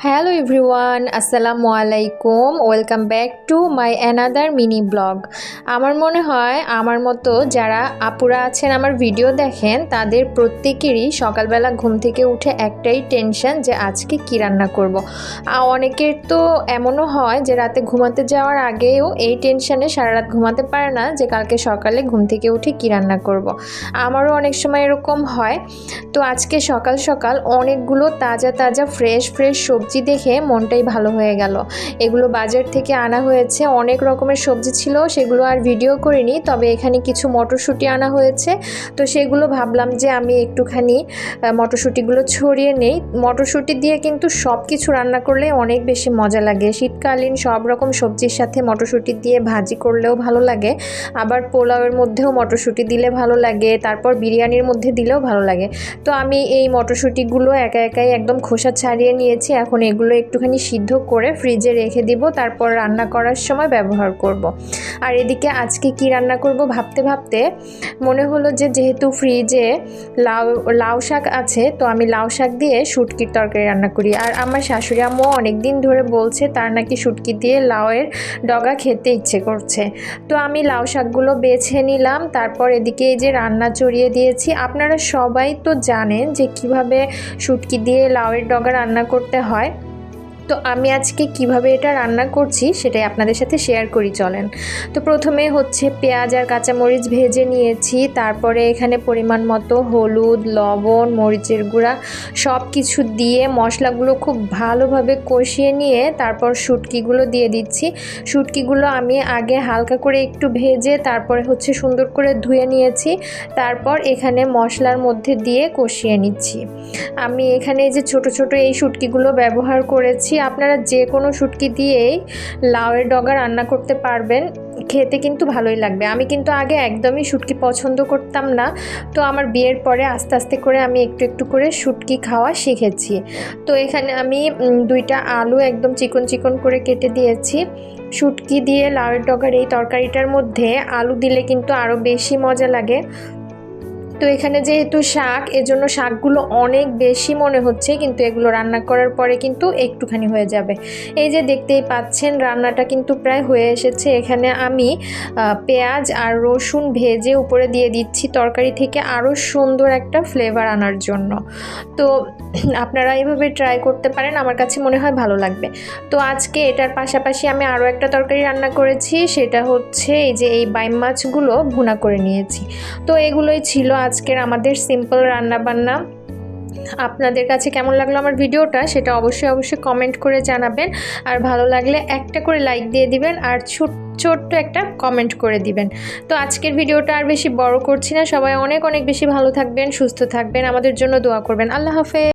Hello everyone আসসালামু আলাইকুম welcome back to my another mini blog আমার মনে হয়, আমার মতো যারা আপুরা আছেন আমার ভিডিও দেখেন, তাদের প্রত্যেকেরই সকালবেলা ঘুম থেকে উঠে একটাই টেনশন যে আজকে কী রান্না করব। অনেকের তো এমনও হয় যে রাতে ঘুমাতে যাওয়ার আগেও এই টেনশনে সারা রাত ঘুমাতে পারে না যে কালকে সকালে ঘুম থেকে উঠে কী রান্না করব। আমারও অনেক সময় এরকম হয় তো আজকে সকাল সকাল অনেকগুলো তাজা তাজা ফ্রেশ ফ্রেশ সবজি দেখে মনটাই ভালো হয়ে গেল। এগুলো বাজার থেকে আনা হয়েছে, অনেক রকমের সবজি ছিল, সেগুলো আর ভিডিও করিনি, তবে এখানে কিছু মটরশুঁটি আনা হয়েছে। তো সেগুলো ভাবলাম যে আমি একটুখানি মটরশুঁটিগুলো ছড়িয়ে নেই। মটরশুঁটি দিয়ে কিন্তু সব কিছু রান্না করলে অনেক বেশি মজা লাগে। শীতকালীন সব রকম সবজির সাথে মটরশুঁটি দিয়ে ভাজি করলেও ভালো লাগে। আবার পোলাওয়ের মধ্যেও মটরশুঁটি দিলে ভালো লাগে, তারপর বিরিয়ানির মধ্যে দিলেও ভালো লাগে। তো আমি এই মটরশুঁটিগুলো একা একাই একদম খোসা ছাড়িয়ে নিয়েছি, এখন এগুলো একটুখানি সিদ্ধ করে ফ্রিজে রেখে দিব, তারপর রান্না করার সময় ব্যবহার করব। আর এদিকে আজকে কি রান্না করব ভাবতে ভাবতে, মনে হলো যে যেহেতু ফ্রিজে লাউ লাউ শাক আছে, তো আমি লাউ শাক দিয়ে শুটকির তরকারি রান্না করি। আর আমার শাশুড়ি আম্মু অনেক দিন ধরে বলছে তার নাকি শুটকি দিয়ে লাউয়ের ডগা খেতে ইচ্ছে করছে। তো আমি লাউ শাকগুলো বেছে নিলাম, তারপর এদিকে এই যে রান্না চড়িয়ে দিয়েছি। আপনারা সবাই তো জানেন যে কীভাবে শুটকি দিয়ে লাউয়ের ডগা রান্না করতে হয়। তো আমি আজকে কীভাবে এটা রান্না করছি সেটাই আপনাদের সাথে শেয়ার করি, চলেন। তো প্রথমে হচ্ছে পেঁয়াজ আর কাঁচামরিচ ভেজে নিয়েছি, তারপরে এখানে পরিমাণ মতো হলুদ, লবণ, মরিচের গুঁড়া সব কিছু দিয়ে মশলাগুলো খুব ভালোভাবে কষিয়ে নিয়ে তারপর শুটকিগুলো দিয়ে দিচ্ছি। শুটকিগুলো আমি আগে হালকা করে একটু ভেজে তারপরে হচ্ছে সুন্দর করে ধুয়ে নিয়েছি, তারপর এখানে মশলার মধ্যে দিয়ে কষিয়ে নিচ্ছি। আমি এখানে যে ছোট ছোট এই শুটকিগুলো ব্যবহার করেছি আপনারা যে কোনো শুটকি দিয়েই লাউয়ের ডগা রান্না করতে পারবেন। খেতে কিন্তু ভালোই লাগবে। আমি কিন্তু আগে একদমই শুটকি পছন্দ করতাম না। তো আমার বিয়ের পরে আস্তে আস্তে করে আমি একটু একটু করে শুটকি খাওয়া শিখেছি। তো এখানে আমি দুইটা আলু একদম চিকন চিকন করে কেটে দিয়েছি। শুটকি দিয়ে লাউয়ের ডগার এই তরকারিটার মধ্যে আলু দিলে কিন্তু আরও বেশি মজা লাগে। তো এখানে যেহেতু শাক, এজন্য শাকগুলো অনেক বেশি মনে হচ্ছে, কিন্তু এগুলো রান্না করার পরে কিন্তু একটুখানি হয়ে যাবে। এই যে দেখতেই পাচ্ছেন, রান্নাটা কিন্তু প্রায় হয়ে এসেছে। এখানে আমি পেঁয়াজ আর রসুন ভেজে উপরে দিয়ে দিচ্ছি তরকারি থেকে আরও সুন্দর একটা ফ্লেভার আনার জন্য। তো আপনারা এইভাবে ট্রাই করতে পারেন, আমার কাছে মনে হয় ভালো লাগবে। তো আজকে এটার পাশাপাশি আমি আরও একটা তরকারি রান্না করেছি, সেটা হচ্ছে এই যে এই বাইম মাছগুলো ভুনা করে নিয়েছি। তো এগুলোই ছিল আজকের আমাদের সিম্পল রান্না বান্না আপনাদের কাছে কেমন লাগল আমার ভিডিওটা সেটা অবশ্যই অবশ্যই কমেন্ট করে জানাবেন। আর ভালো লাগলে একটা করে লাইক দিয়ে দিবেন আর ছোট, ছোট্ট একটা কমেন্ট করে দিবেন। তো আজকের ভিডিওটা আর বেশি বড় করছি না। সবাই অনেক অনেক বেশি ভালো থাকবেন, সুস্থ থাকবেন। আমাদের জন্য দোয়া করবেন। আল্লাহ হাফেজ।